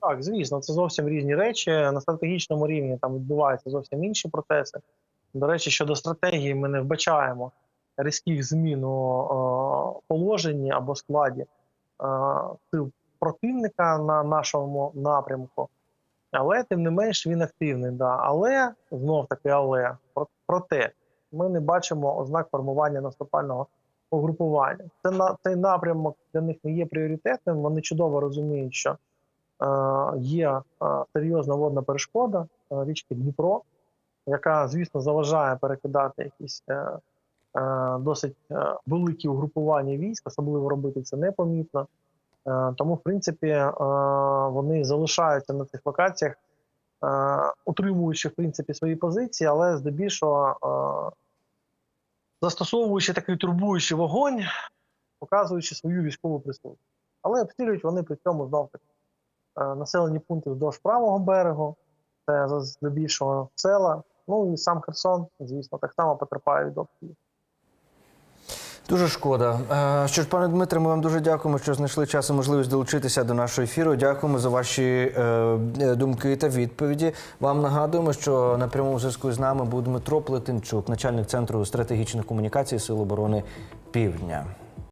Так, звісно, це зовсім різні речі. На стратегічному рівні там відбуваються зовсім інші процеси. До речі, щодо стратегії, ми не вбачаємо різких змін у е, положенні або складі е, сил противника на нашому напрямку. Але тим не менш він активний. Да. Але знов таки, але про- проте ми не бачимо ознак формування наступального угрупування. Це на цей напрямок для них не є пріоритетним. Вони чудово розуміють, що є е, серйозна водна перешкода е, річки Дніпро, яка, звісно, заважає перекидати якісь е, е, досить е, великі угрупування військ, особливо робити це непомітно. Е, тому, в принципі, е, вони залишаються на цих локаціях, е, утримуючи в принципі свої позиції, але здебільшого е, застосовуючи такий турбуючий вогонь, показуючи свою військову присутність. Але обстрілюють вони при цьому знов таки е, населені пункти вздовж правого берегу, це здебільшого села. Ну і сам Херсон, звісно, так само потерпає від обстрілів. Дуже шкода. Е, Що ж, пане Дмитре, ми вам дуже дякуємо, що знайшли час і можливість долучитися до нашого ефіру. Дякуємо за ваші е, е, думки та відповіді. Вам нагадуємо, що на прямому зв'язку з нами був Дмитро Плетенчук, начальник центру стратегічних комунікацій Сил оборони Півдня.